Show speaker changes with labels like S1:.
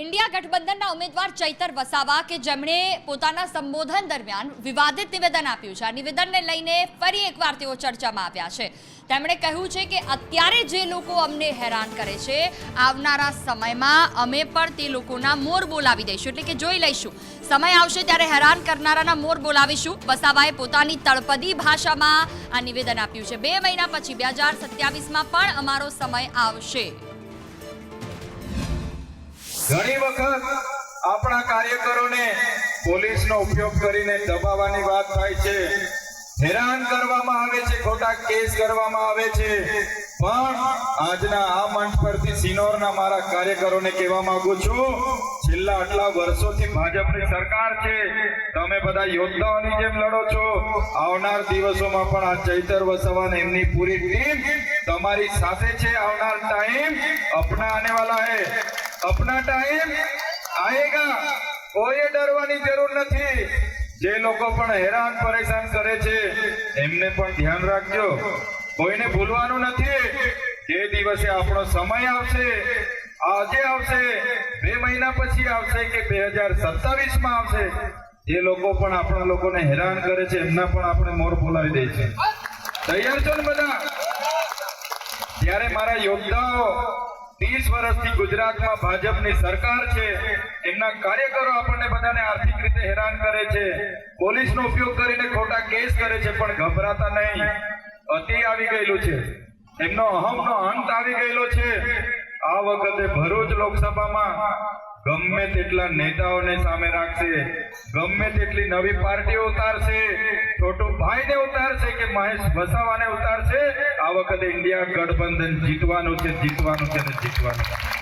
S1: India ગઠબંધનના ઉમેદવાર ચૈતર વસાવા કે જેમણે પોતાના સંબોધન દરમિયાન વિવાદિત નિવેદન આપ્યું છે. આ નિવેદનને લઈને ફરી એકવાર તેઓ ચર્ચામાં આવ્યા છે. તેમણે કહ્યું છે કે અત્યારે જે લોકો અમને હેરાન કરે છે, આવનારા સમયમાં અમે પણ તે લોકોના મોર બોલાવી દઈશું. એટલે કે જોઈ લઈશું. સમય આવશે ત્યારે હેરાન કરનારાના મોર બોલાવીશું. વસાવાએ પોતાની તળપદી ભાષામાં આ નિવેદન આપ્યું છે. બે મહિના પછી, બે હજાર સત્યાવીસમાં પણ અમારો સમય આવશે.
S2: ઘણી વખત આપણા કાર્યકરોને પોલીસનો ઉપયોગ કરીને દબાવવાની વાત થાય છે. હેરાન કરવામાં આવે છે, ખોટા કેસ કરવામાં આવે છે. પણ આજના આ મંચ પરથી સિનોરના મારા કાર્યકરોને કહેવા માંગુ છું, છેલ્લા આટલા વર્ષોથી ભાજપની સરકાર છે. તમે બધા યોદ્ધાઓની જેમ લડો છો. આવનાર દિવસોમાં પણ આ ચૈતર વસવાન એમની પૂરી ટીમ તમારી સાથે છે. આવનાર ટાઈમ અપના આને વાલા હે. अपना टाइम आएगा કોઈ ડરવાની જરૂર નથી જે લોકો પણ હેરાન પરેશાન કરે છે એમને પણ ધ્યાન રાખજો કોઈને ભૂલવાનું નથી જે દિવસે આપણો સમય આવશે આજે આવશે બે મહિના પછી આવશે કે બે હજાર સત્તાવીસ માં આવશે જે લોકો પણ આપણા લોકોને હેરાન કરે છે એમના પણ આપણે મોર બોલાવી દે છે તૈયાર છો ને બધા ત્યારે મારા યોદ્ધાઓ ત્રીસ વર્ષથી ગુજરાતમાં ભાજપની સરકાર છે. એમના કાર્યકરો આપણને બધાને આર્થિક રીતે હેરાન કરે છે. પોલીસનો ઉપયોગ કરીને ખોટા કેસ કરે છે, પણ ગભરાતા નહીં. અતિ આવી ગયેલું છે. એમનો અહમનો અંત આવી ગયેલો છે. આ વખતે ભરૂચ લોકસભામાં ગમે તેટલા નેતાઓને સામે રાખશે, ગમે તેટલી નવી પાર્ટીઓ ઉતારશે, છોટુ ભાઈને ઉતારશે કે મહેશ વસાવાને ઉતારશે આ વખતે ઇન્ડિયા ગઠબંધન જીતવાનું છે જીતવાનું છે ને જીતવાનું છે.